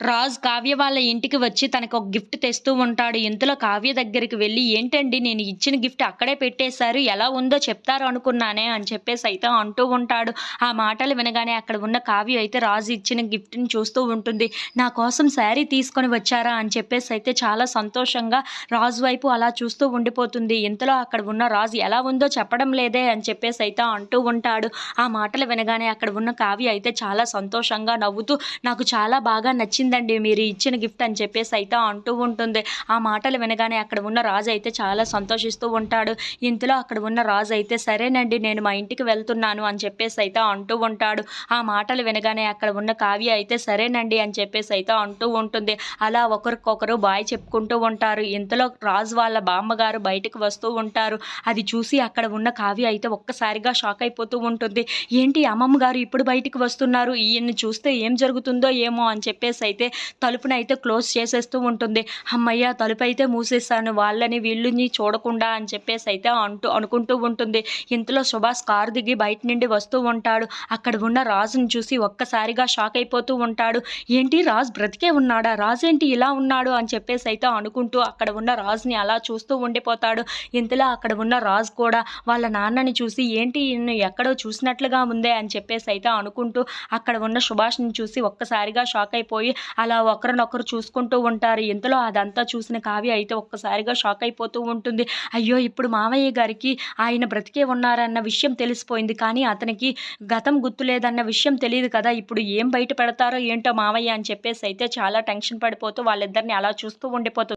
రాజ్ కావ్య వాళ్ళ ఇంటికి వచ్చి తనకు ఒక గిఫ్ట్ తెస్తూ ఉంటాడు. ఇంతలో కావ్య దగ్గరికి వెళ్ళి ఏంటండి నేను ఇచ్చిన గిఫ్ట్ అక్కడే పెట్టేశారు. ఎలా ఉందో చెప్తారు అనుకున్నానే అని చెప్పేసి అయితే అంటూ ఉంటాడు. ఆ మాటలు వినగానే అక్కడ ఉన్న కావ్య అయితే రాజు ఇచ్చిన గిఫ్ట్ని చూస్తూ ఉంటుంది. నా కోసం శారీ తీసుకొని వచ్చారా? అని చెప్పేసి అయితే చాలా సంతోషంగా రాజు వైపు అలా చూస్తూ ఉండిపోతుంది. ఇంతలో అక్కడ ఉన్న రాజు ఎలా ఉందో చెప్పడం లేదే అని చెప్పేసి అయితే అంటూ ఉంటాడు. ఆ మాటలు వినగానే అక్కడ ఉన్న కావ్య అయితే చాలా సంతోషంగా నవ్వుతూ నాకు చాలా బాగా నచ్చింది వచ్చిందండి మీరు ఇచ్చిన గిఫ్ట్ అని చెప్పేసి అయితే అంటూ ఉంటుంది. ఆ మాటలు వినగానే అక్కడ ఉన్న రాజు అయితే చాలా సంతోషిస్తూ ఉంటాడు. ఇంతలో అక్కడ ఉన్న రాజు అయితే సరేనండి నేను మా ఇంటికి వెళ్తున్నాను అని చెప్పేసి అయితే అంటూ ఉంటాడు. ఆ మాటలు వినగానే అక్కడ ఉన్న కావ్య అయితే సరేనండి అని చెప్పేసి అయితే అంటూ ఉంటుంది. అలా ఒకరికొకరు బాయ్ చెప్పుకుంటూ ఉంటారు. ఇంతలో రాజు వాళ్ళ బామ్మగారు బయటకు వస్తూ ఉంటారు. అది చూసి అక్కడ ఉన్న కావ్య అయితే ఒక్కసారిగా షాక్ అయిపోతూ ఉంటుంది. ఏంటి అమ్మమ్మ గారు ఇప్పుడు బయటికి వస్తున్నారు? ఈయన్ని చూస్తే ఏం జరుగుతుందో ఏమో అని చెప్పేసి అయితే అయితే తలుపునైతే క్లోజ్ చేసేస్తూ ఉంటుంది. అమ్మయ్య తలుపు అయితే మూసేస్తాను. వాళ్ళని వీళ్ళని చూడకుండా అని చెప్పేసి అయితే అంటూ అనుకుంటూ ఉంటుంది. ఇంతలో సుభాష్ కారు దిగి బయట నుండి వస్తూ ఉంటాడు. అక్కడ ఉన్న రాజుని చూసి ఒక్కసారిగా షాక్ అయిపోతూ ఉంటాడు. ఏంటి రాజు బ్రతికే ఉన్నాడా? రాజు ఏంటి ఇలా ఉన్నాడు? అని చెప్పేసి అయితే అనుకుంటూ అక్కడ ఉన్న రాజుని అలా చూస్తూ ఉండిపోతాడు. ఇంతలో అక్కడ ఉన్న రాజు కూడా వాళ్ళ నాన్నని చూసి ఏంటి ఈయన్ని ఎక్కడో చూసినట్లుగా ఉందే? అని చెప్పేసి అయితే అనుకుంటూ అక్కడ ఉన్న సుభాష్ని చూసి ఒక్కసారిగా షాక్ అయిపోయి అలా ఒకరినొకరు చూసుకుంటూ ఉంటారు. ఇంతలో అదంతా చూసిన కావ్య అయితే ఒక్కసారిగా షాక్ అయిపోతూ ఉంటుంది. అయ్యో ఇప్పుడు మామయ్య గారికి ఆయన బ్రతికే ఉన్నారన్న విషయం తెలిసిపోయింది. కానీ అతనికి గతం గుర్తులేదన్న విషయం తెలియదు కదా. ఇప్పుడు ఏం బయట పెడతారో ఏంటో మామయ్య అని చెప్పేసి అయితే చాలా టెన్షన్ పడిపోతూ వాళ్ళిద్దరిని అలా చూస్తూ ఉండిపోతుంది